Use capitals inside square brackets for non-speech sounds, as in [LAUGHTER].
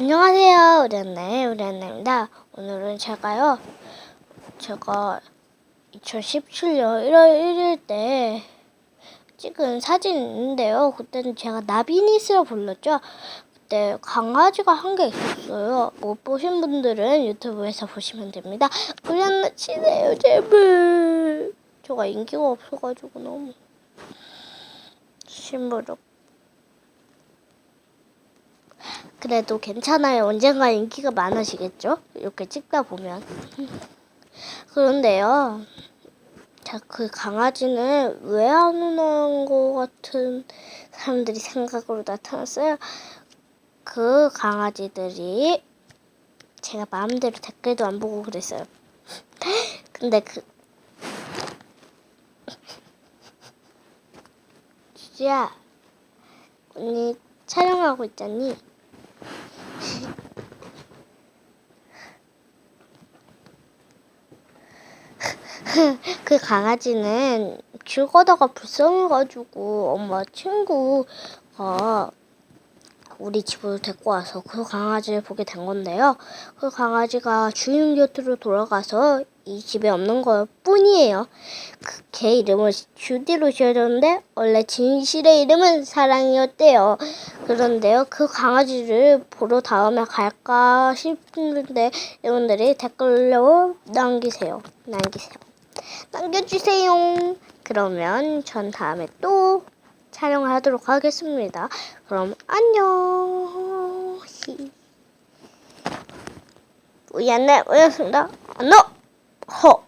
안녕하세요. 우리안나의 우리안나입니다. 오늘은 제가요, 제가 2017년 1월 1일 때 찍은 사진이 있는데요. 그때는 제가 나비니스라 불렀죠. 그때 강아지가 한 개 있었어요. 못 보신 분들은 유튜브에서 보시면 됩니다. 우리안나 치세요, 제발. 제가 인기가 없어가지고 너무 심부름. 그래도 괜찮아요. 언젠가 인기가 많아지겠죠? 이렇게 찍다 보면. [LAUGHS] 그런데요. 자, 그 강아지는 왜 안 오는 것 같은 사람들이 생각으로 나타났어요. 그 강아지들이 제가 마음대로 댓글도 안 보고 그랬어요. [LAUGHS] 근데 그 주지야, 언니 촬영하고 있잖니? [LAUGHS] 그 강아지는 길 가다가 불쌍해가지고 엄마 친구가 우리 집으로 데리고 와서 그 강아지를 보게 된 건데요. 그 강아지가 주인 곁으로 돌아가서 이 집에 없는 것 뿐이에요. 그 개 이름을 주디로 지어줬는데 원래 진실의 이름은 사랑이었대요. 그런데요, 그 강아지를 보러 다음에 갈까 싶은데 여러분들이 댓글로 남기세요. 남기세요. 남겨주세요. 그러면 전 다음에 또 촬영하도록 하겠습니다. 그럼 안녕. 우리 안내 오였습니다. 안녕. 허.